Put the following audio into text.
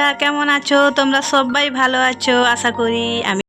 বন্ধুরা কেমন আছো? তোমরা সবাই ভালো আছো আশা করি আমি